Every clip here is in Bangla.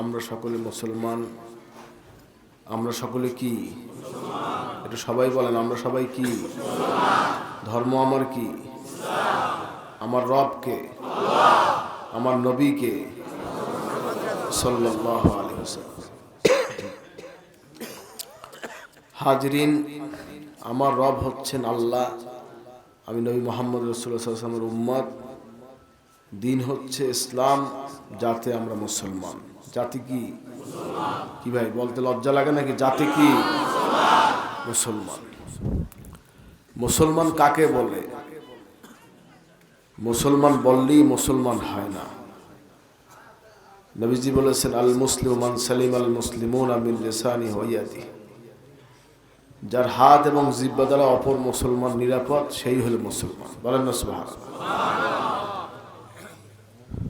আমরা সকলে মুসলমান, আমরা সকলে কি? এটা সবাই বলেন, আমরা সবাই কি? ধর্ম আমার কি? আমার রবকে আমার নবীকে হাজরিন, আমার রব হচ্ছেন আল্লাহ। আমি নবী মোহাম্মদ রসুল্লাহামের উম্মত। দিন হচ্ছে ইসলাম, যাতে আমরা মুসলমান। জাতি কি? কি ভাই, বলতে লজ্জা লাগে নাকি? জাতি কি? মুসলমান। মুসলমান কাকে বলে? মুসলমান বললেই মুসলমান হয় না। নবীজি বলেছেন, আল মুসলিমান সালিম আল মুসলিমুন আমিন হইয়াদি যার হাত এবং জিব্বা দ্বারা অপর মুসলমান নিরাপদ, সেই হলো মুসলমান। বলেন না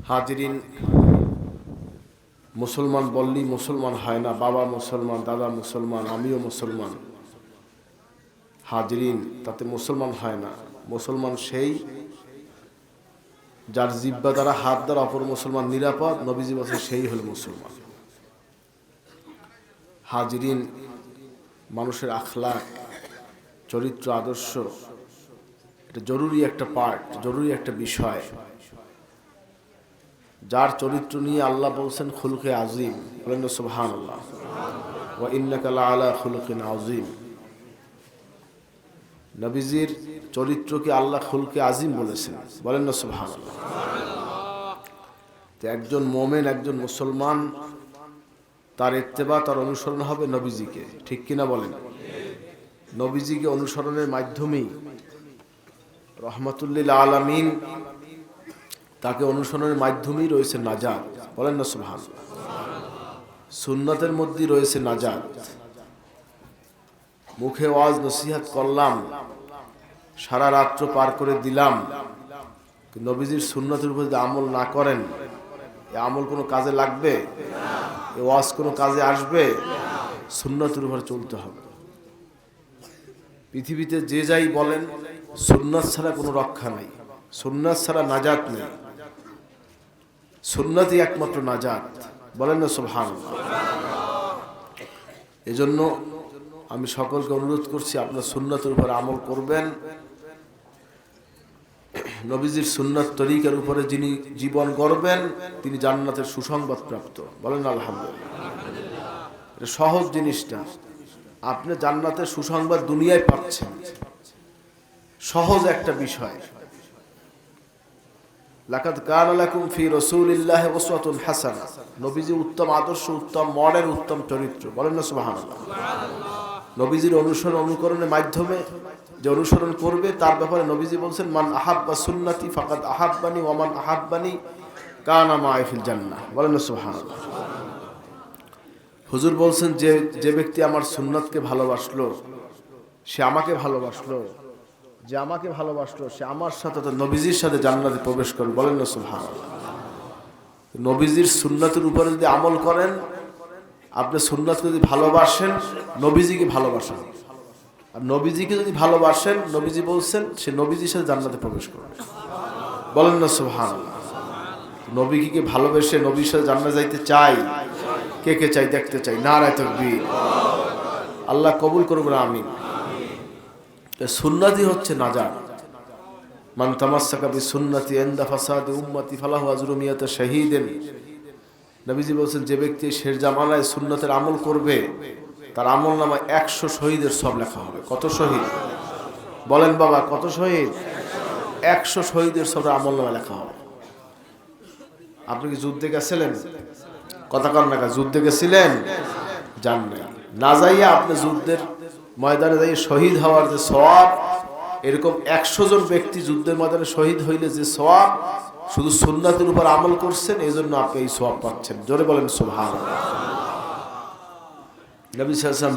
হাজিরিন মুসলমান বললেই মুসলমান হয় না, বাবা মুসলমান, দাদা মুসলমান, আমিও মুসলমান। হাজরিন, তাতে মুসলমান হয় না। মুসলমান সেই যার জিব্বা দ্বারা হাত দ্বারা অপর মুসলমান নিরাপদ, নবীজি বলছে সেই হল মুসলমান। হাজরিন, মানুষের আখলাক চরিত্র, আদর্শ, এটা জরুরি একটা পার্ট জরুরি একটা বিষয়। যার চরিত্র নিয়ে আল্লাহ বলছেন খুলকে আজিম। বলেন সুবহান আল্লাহ ও ইন্নাকালা আলা খুলকিন আজিম নবীজির চরিত্রকে আল্লাহ খুলকে আজিম বলেছেন। বলেন না সুবহান তো একজন মোমেন, একজন মুসলমান, তার ইত্তেবা, তার অনুসরণ হবে নবীজিকে। ঠিক কিনা বলেন? নবীজিকে অনুসরণের মাধ্যমেই রহমতুল্লিল আলমিন তাকে অনুসরণের মাধ্যমেই রয়েছে নাজাদ বলেন না সুবহান। সুন্নতের মধ্যে রয়েছে নাজাদ মুখে ওয়াজ নসিহাত করলাম, সারা রাত্র পার করে দিলাম। নবীজির সুন্নতের উপর যদি আমল না করেন, এ আমল কোনো কাজে লাগবে? এ ওয়াজ কোনো কাজে আসবে? সুন্নতের উপর চলতে হবে। পৃথিবীতে যে যাই বলেন, সুন্নত ছাড়া কোনো রক্ষা নেই। সুন্নত ছাড়া নাজাত নেই। সুন্নতই একমাত্র নাজাত। বলেন না সুবহান এজন্য আমি সকলকে অনুরোধ করছি, আপনার সুন্নতের উপর আমল করবেন। নবীজির সুন্নত তরিকার উপরে যিনি জীবন গড়বেন, তিনি জান্নাতের সুসংবাদ প্রাপ্ত বলেন আলহামদুলিল্লাহ। সহজ জিনিসটা। আপনি জান্নাতের সুসংবাদ দুনিয়ায় পাচ্ছেন। সহজ একটা বিষয়। লাকাদ কানা লাকুম ফি রাসূলিল্লাহি উসওয়াতুন হাসানা। নবীজি উত্তম আদর্শ, উত্তম মডেল, উত্তম চরিত্র। বলেন না সুবহানাল্লাহ। নবীজির অনুসরণ অনুকরণের মাধ্যমে যে অনুসরণ করবে, তার ব্যাপারে নবীজি বলছেন, মান আহাব্বা সুন্নতি ফাকাদ আহাব্বানি ওমান আহাব্বানি কানা মাইফিল জান্নাহ। বলেন না সুবহানাল্লাহ। হুজুর বলছেন, যে যে ব্যক্তি আমার সুন্নতকে ভালোবাসলো, সে আমাকে ভালোবাসলো যে আমাকে ভালোবাসলো, সে আমার সাথে তো নবীজির সাথে জান্নাতে প্রবেশ করেন বলেন না সুবহান নবীজির সুন্নতের উপরে যদি আমল করেন, আপনি সুন্নতকে যদি ভালোবাসেন, নবীজিকে ভালোবাসেন। আর নবীজিকে যদি ভালোবাসেন, নবীজি বলছেন, সে নবীজির সাথে জান্নাতে প্রবেশ করবে। বলেন না সুবহান নবীকে ভালোবেসে নবীর সাথে জান্নাতে যাইতে চাই কে কে চাই দেখতে চাই। নারায় তকবীর। আল্লাহ কবুল করবেন আমিন। সুন্নাতি হচ্ছে নাজার মান তামাসসাকা বি সুন্নতি ইনদা ফাসাদি উম্মতি ফালাহু আজরু মিয়াত শাহীদিন। নবীজি বলছেন, যে ব্যক্তি শের জামানায় সুন্নতের আমল করবে, তার আমল নামা একশো শহীদের সব লেখা হবে। কত শহীদ? বলেন বাবা, কত শহীদ? একশো শহীদের সব আমল নামা লেখা হবে। আপনি কি যুদ্ধে গেছিলেন? কথা কর না যুদ্ধে গেছিলেন? নাই। না যাইয়া আপনি যুদ্ধের ময়দানে যাই শহীদ হওয়ার যে সওয়াব, এরকম একশো জন ব্যক্তি যুদ্ধের ময়দানে শহীদ হইলে যে সব শুধু সুন্নাতের উপর আমল করছেন এই জন্য আপনি এই সওয়াব পাচ্ছেন। জোরে বলেন সুবহান নবী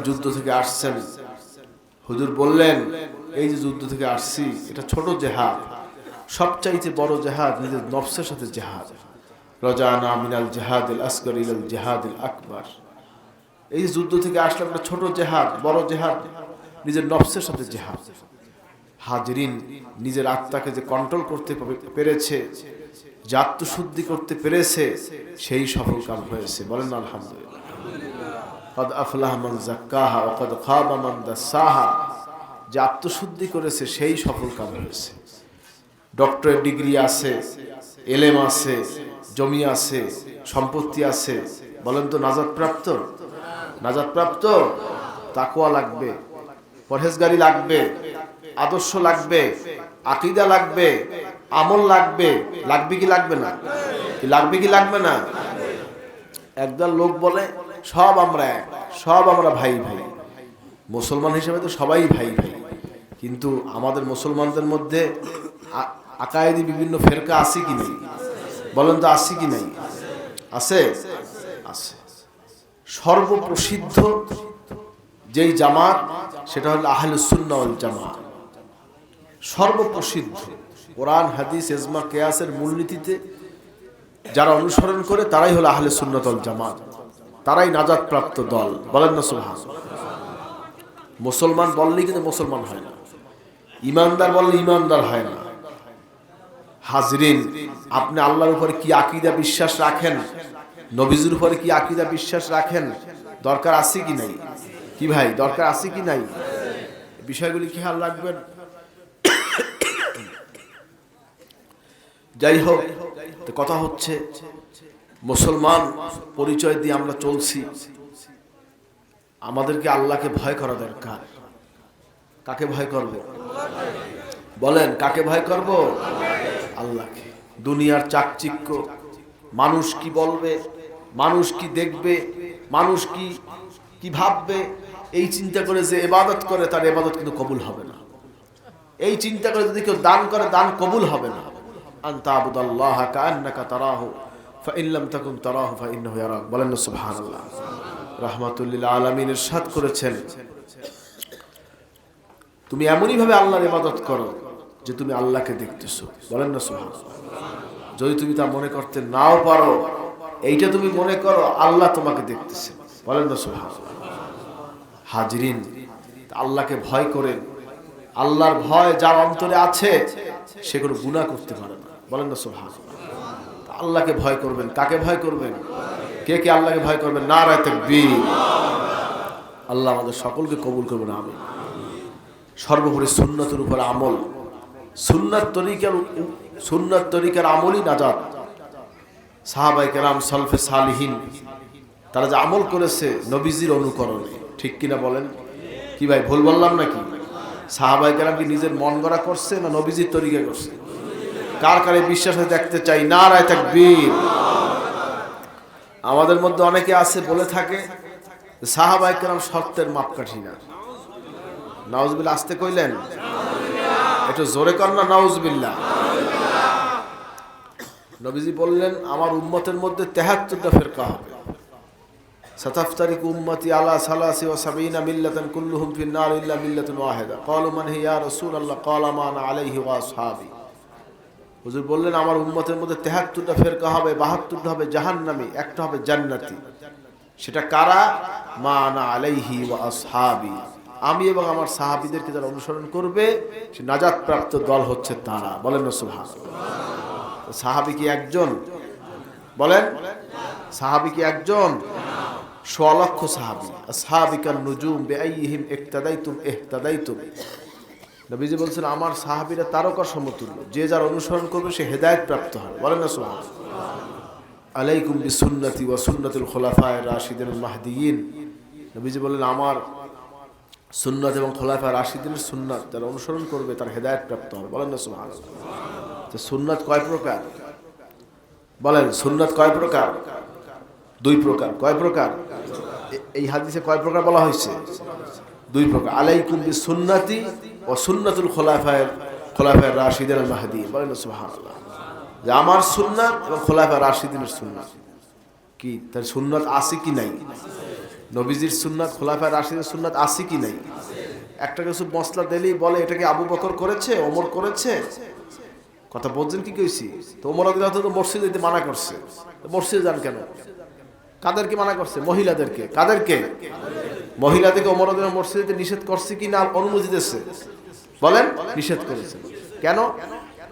যুদ্ধ থেকে আসছেন। হুজুর বললেন, এই যে যুদ্ধ থেকে আসছি, এটা ছোট জেহাদ। সবচাইতে বড় জেহাদ নিজের নফসের সাথে জেহাদ। রজানা মিনাল জেহাদ আসগর ইলাল জেহাদ আকবর। এই যুদ্ধ থেকে আসলাম একটা ছোট জেহাদ, বড় জেহাদ, নিজের নফসের সাথে জেহাদ। হাজরিন নিজের আত্মাকে যে কন্ট্রোল করতে পেরেছে, যে করতে পেরেছে, সেই সফল কাম হয়েছে। বলেন আলহামদুলিল্লাহ। কদ আফলাহ যে আত্মশুদ্ধি করেছে, সেই সফল কাম হয়েছে। ডক্টরেট ডিগ্রি আছে, এলেম আছে, জমি আছে, সম্পত্তি আছে। বলেন তো নাজাদ প্রাপ্ত নাজাদ প্রাপ্ত তাকুয়া লাগবে, পরহেজগারি লাগবে, আদর্শ লাগবে, আকিদা লাগবে, আমল লাগবে লাগবে কি লাগবে না? লাগবে কি লাগবে না? একদল লোক বলে, সব আমরা এক, সব আমরা ভাই ভাই। মুসলমান হিসেবে তো সবাই ভাই ভাই। কিন্তু আমাদের মুসলমানদের মধ্যে আকায়েদি বিভিন্ন ফেরকা আছে কি নেই? বলেন তো আছে কি নাই? আছে? আছে। সর্বপ্রসিদ্ধ যেই জামাত, সেটা হলো আহলে সুন্নাহ ওয়াল জামাত। সর্বপ্রসিদ্ধ। কোরআন, হাদিস এজমা কেয়াসের মূলনীতিতে যারা অনুসরণ করে, তারাই হলো আহলে সুন্নতল জামাত। তারাই নাজাত প্রাপ্ত দল। বলেন না সুবহান। মুসলমান বললেই কিন্তু মুসলমান হয় না। ইমানদার বললে ইমানদার হয় না। হাজরিন, আপনি আল্লাহর উপরে কি আকিদা, বিশ্বাস রাখেন? নবীজুর উপরে কি আকিদা বিশ্বাস রাখেন? দরকার আছে কি নাই? কি ভাই, দরকার আছে কি নাই? বিষয়গুলি খেয়াল রাখবেন। যাই হোক কথা হচ্ছে, মুসলমান পরিচয় দিয়ে আমরা চলছি। আমাদেরকে আল্লাহকে ভয় করা দরকার। কাকে ভয় করব? বলেন, কাকে ভয় করব? আল্লাহকে। দুনিয়ার চাকচিক্য মানুষ কি বলবে? মানুষ কি দেখবে? মানুষ কি কি ভাববে? এই চিন্তা করে যে এবাদত করে, তার এবাদত কিন্তু কবুল হবে না। এই চিন্তা করে যদি কেউ দান করে, দান কবুল হবে না। করেছেন। তুমি এমনই ভাবে আল্লাহর ইবাদত করো যে তুমি আল্লাহকে দেখতেছো। বলেন না, সুবহানাল্লাহ। যদি তুমি তা মনে করতে নাও পারো, এইটা তুমি মনে করো, আল্লাহ তোমাকে দেখতেছে। বলেন না সুবহানাল্লাহ। হাজরিন, আল্লাহকে ভয় করেন আল্লাহর ভয় যার অন্তরে আছে, সে কোনো গুণা করতে পারে না। বলেন না সোহান আল্লাহকে ভয় করবেন, কাকে ভয় করবেন? কে কে আল্লাহকে ভয় করবেন? না রায় তাকবীর। আল্লাহ আমাদের সকলকে কবুল করবেন আমি সর্বোপরি সুন্নতের উপর আমল। সুন্নাত তরিকার সুন্নাত তরিকার আমলই নাজাত। সাহাবাই কেরাম সলফে সালিহীন, তারা যে আমল করেছে নবীজির অনুকরণে, ঠিক কিনা বলেন? কি ভাই, ভুল বললাম নাকি? সাহাবাই কেরাম কি নিজের মন গড়া করছে না নবীজির তরিকা করছে? কার কারে বিশ্বাসে দেখতে চাই? না রায় তাকবীর। আমাদের মধ্যে অনেকে আছে বলে থাকে সাহাবাই কেরাম শর্তের মাপকাঠি না। নাউজবিল্লা আসতে কইলেন? একটু জোরে কর না নাউজবিল্লা নবীজি বললেন, আমার উম্মতের মধ্যে তেহাত্তরটা ফেরকা হবে। উম্মতি আলা ও আলাইহি ওয়া বললেন, আমার উম্মতের মধ্যে তেহাত্তরটা ফেরকা হবে, বাহাত্তরটা হবে জাহান্নামী, একটা হবে জান্নাতি। সেটা কারা? মানা আলাইহি ওয়া আমি এবং আমার সাহাবিদেরকে যারা অনুসরণ করবে, সে নাজাত প্রাপ্ত দল হচ্ছে তারা। বলেন সাহাবী কি একজন? বলেন। সাহাবী কি একজন? সোয়ালক্ষ সাহাবি। সাহাবিকার নুজুম বেআইহিম ইকতাদাইতুম ইহতাদাইতুম। নবীজি বলছেন, আমার সাহাবিরা তারকা সমতুল্য। যে যার অনুসরণ করবে, সে হেদায়েত প্রাপ্ত হয় বলেন না সুবহান আলাইকুম বিসুন্নতি ওয়া সুন্নাতুল খুলাফায়ে রাশিদিন মাহদিয়িন। নবীজি বললেন, আমার সুন্নাত এবং খোলাফা রাশিদিনের সুন্নাত, যারা অনুসরণ করবে, তার হেদায়েত প্রাপ্ত হবে। বলেন না সুবহানাল্লাহ তো সুন্নাত কয় প্রকার? বলেন, সুন্নাত কয় প্রকার? দুই প্রকার। কয় প্রকার? এই হাদিসে কয় প্রকার বলা হয়েছে? দুই প্রকার। আলাইকুম সুন্নাতি ও সুন্নাতুল খোলাফায়ের খোলাফায়ের রাশিদিন মাহদি বলেন যে আমার সুন্নাত এবং খোলাফা রাশিদিনের সুন্নাত। কি? তার সুন্নাত আছে কি নাই? নবীজির সুন্নাত খোলাফা রাশিদের সুন্নাত আছে কি নাই? একটা কিছু মশলা দিলেই বলে, এটাকে আবু বকর করেছে, ওমর করেছে? কথা বলছেন কি কইছি? তো ওমর তো মসজিদে যেতে মানা করছে মসজিদে যান কেন? কাদেরকে মানা করছে? মহিলাদেরকে। কাদেরকে? মহিলাদেরকে ওমর মসজিদে নিষেধ করছে কি না? অনুমতি দিচ্ছে বলেন, নিষেধ করেছে। কেন?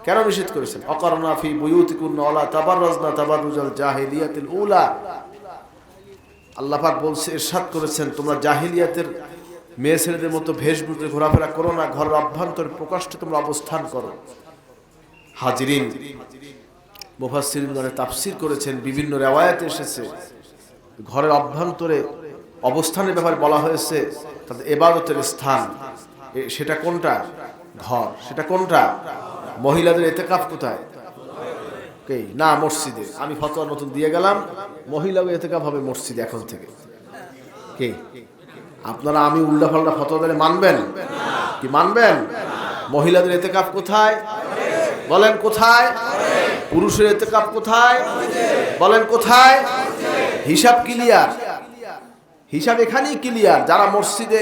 কেন নিষেধ করেছেন অকরনা ফি বুয়ুতিকুন ওয়ালা উলা। বলছে করেছেন, তোমরা জাহিলিয়াতের মেয়ে ছেলেদের মতো ভেষভূষে ঘোরাফেরা করো না, ঘরের অভ্যন্তরে প্রকাশ্যে তোমরা অবস্থান করো। হাজিরিন। মুফাসসিরিনগণে তাফসীর করেছেন, বিভিন্ন রেওয়ায়াত এসেছে। ঘরের অভ্যন্তরে অবস্থানের ব্যাপারে বলা হয়েছে, তাদের এবাদতের স্থান। সেটা কোনটা? ঘর। সেটা কোনটা? মহিলাদের এতেকাফ কোথায়? কে? না, মসজিদে। আমি ফতোয়া নতুন দিয়ে গেলাম, মহিলাও এতেকাফ হবে মসজিদে এখন থেকে। কে? আপনারা আমি উল্টা পাল্টা ফতোয়া মানবেন? কি মানবেন? মহিলাদের এতেকাফ কোথায়? বলেন কোথায়? পুরুষের এতেকাফ কোথায়? বলেন কোথায়? হিসাব ক্লিয়ার। হিসাব এখানেই ক্লিয়ার। যারা মসজিদে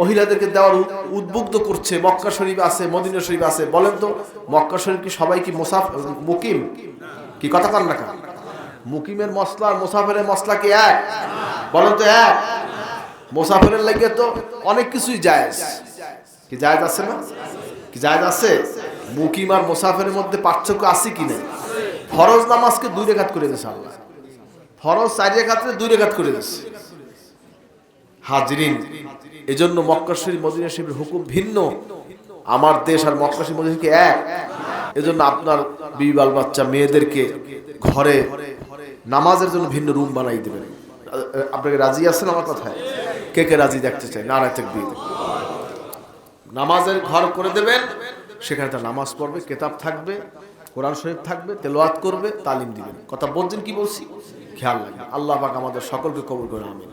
মহিলাদেরকে দেওয়ার উদ্বুদ্ধ করছে, মক্কা শরীফ আছে, মদিনা শরীফ আছে, বলেন তো, মক্কা শরীফ কি সবাই কি মোসাফ, মুকিম? কি কথা কান না? মুকিমের মশলা আর মোসাফেরের মশলা কি এক? বলেন তো এক। মোসাফেরের লাগে তো অনেক কিছুই জায়েজ। কি জায়েজ আছে না? কি জায়েজ আছে? মুকিম আর মোসাফেরের মধ্যে পার্থক্য আছে কি না ফরজ নামাজকে দুই রেখাত করে দিয়েছে আল্লাহ। ফরজ চার রেখাতে দুই রেখাত করে দিয়েছে। হাজরিন, এজন্য মক্কা শরীফ, মদিনা শরীফের হুকুম ভিন্ন। আমার দেশ আর মক্কা শরীফ, মদিনা শরীফ এক। এজন্য আপনার বিবাল বাচ্চা মেয়েদেরকে ঘরে নামাজের জন্য ভিন্ন রুম বানাই দেবেন। আপনাকে রাজি আছেন আমার কথায়? কে কে রাজি দেখতে চাই নারায় থাকবি নামাজের ঘর করে দেবেন সেখানে তার নামাজ পড়বে, কেতাব থাকবে, কোরআন শরীফ থাকবে তেলোয়াত করবে, তালিম দিবেন। কথা বলছেন কি বলছি? খেয়াল রাখবেন। আল্লাহ পাক আমাদের সকলকে কবর করে আমিন।